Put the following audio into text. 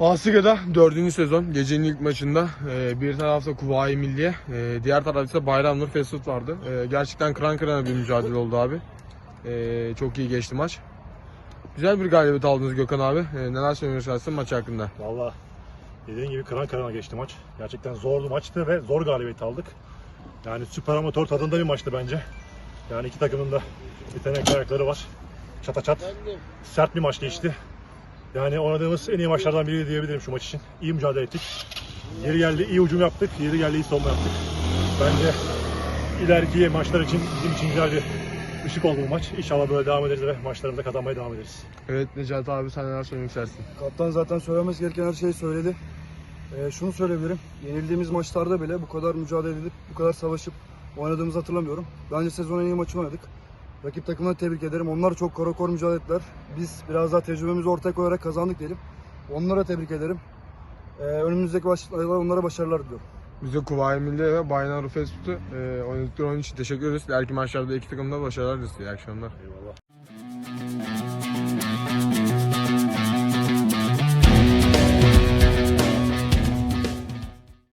Asliga'da 4. sezon gecenin ilk maçında e, bir tarafta Kuvayi Milliye, e, diğer tarafta ise Fast Food vardı. E, gerçekten kıran kırana bir mücadele oldu abi. E, çok iyi geçti maç. Güzel bir galibiyet aldınız Gökhan abi. E, neler söylemek maç hakkında? Valla dediğin gibi kıran kırana geçti maç. Gerçekten zorlu maçtı ve zor galibiyet aldık. Yani süper amatör tadında bir maçtı bence. Yani iki takımın da yetenekli ayakları var. Çata çat. Sert bir maç geçti. Yani oynadığımız en iyi maçlardan biri diyebilirim şu maç için. İyi mücadele ettik. Yeri geldi iyi hücum yaptık. Yeri geldi iyi savunma yaptık. Bence ileriki maçlar için bizim için güzel bir ışık oldu bu maç. İnşallah böyle devam ederiz ve maçlarımızda kazanmaya devam ederiz. Evet Necati abi sen neler söylemek istersin? Kaptan zaten söylemesi gereken her şeyi söyledi. Ee, şunu söyleyebilirim. Yenildiğimiz maçlarda bile bu kadar mücadele edip, bu kadar savaşıp oynadığımızı hatırlamıyorum. Bence sezonun en iyi maçını oynadık. Rakip takımına tebrik ederim. Onlar çok karakor mücadele ettiler. Biz biraz daha tecrübemizi ortaya koyarak kazandık diyelim. Onlara tebrik ederim. Ee, önümüzdeki maçlarda onlara başarılar diliyorum. Biz de Kuvayi Milliye ve Bayramnur Fast Food'u e, oynadıkları oyun için teşekkür ederiz. İleriki maçlarda iki takımda başarılar dileriz. İyi akşamlar. Eyvallah.